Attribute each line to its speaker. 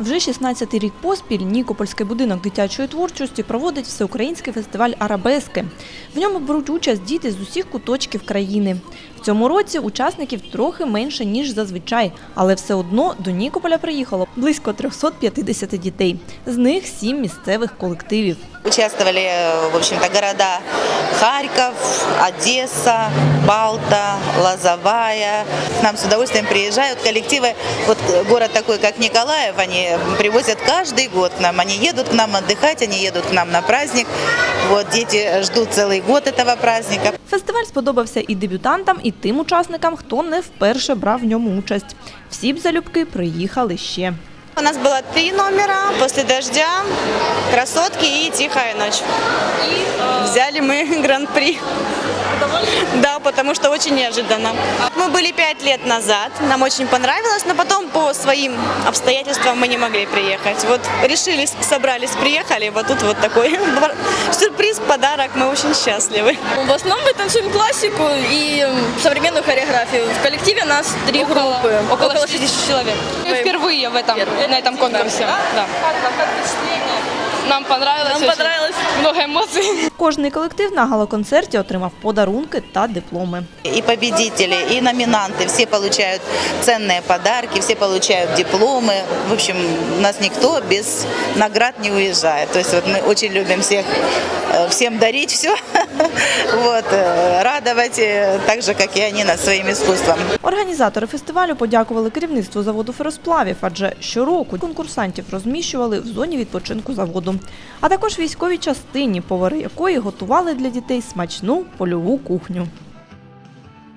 Speaker 1: Вже 16-й рік поспіль Нікопольський будинок дитячої творчості проводить всеукраїнський фестиваль Арабески. В ньому беруть участь діти з усіх куточків країни. В цьому році учасників трохи менше, ніж зазвичай, але все одно до Нікополя приїхало близько 350 дітей. З них сім місцевих колективів.
Speaker 2: Участвовали, э, в общем-то, города Харьков, Одесса, Балта, Лозовая. К нам с удовольствием приезжают коллективы. Вот э, город такой, как Николаев, они привозят каждый год к нам. Они едут к нам отдыхать, они едут к нам на праздник. Вот дети ждут целый год этого праздника.
Speaker 1: Фестиваль сподобався і дебютантам, і тим учасникам, хто не вперше брав в ньому участь. Всі б залюбки приїхали ще.
Speaker 3: У нас было три номера после дождя, красотки и тихая ночь. Взяли мы гран-при. Да, потому что очень неожиданно. Мы были пять лет назад, нам очень понравилось, но потом по своим обстоятельствам мы не могли приехать. Вот решили, собрались, приехали, вот тут вот такой сюрприз, подарок, мы очень счастливы.
Speaker 4: В основном мы танцуем классику и современную хореографию. В коллективе нас три группы, около, 60 человек.
Speaker 5: Мы впервые в этом, на этом конкурсе. Да. Нам понравилось.
Speaker 4: Нам
Speaker 5: очень.
Speaker 4: понравилось.
Speaker 5: Много эмоций.
Speaker 1: Кожний колектив на галоконцерті отримав подарунки та дипломи.
Speaker 2: И победители, и номинанты, все получают ценные подарки, все получают дипломы. В общем, у нас никто без наград не уезжает. То есть вот мы очень любим всех, э, всем дарить все, вот, э, радовать, так же, как и они нас своим.
Speaker 1: Організатори фестивалю подякували керівництву заводу феросплавів, адже щороку конкурсантів розміщували в зоні відпочинку заводу, а також військовій частині, повари якої готували для дітей смачну польову кухню.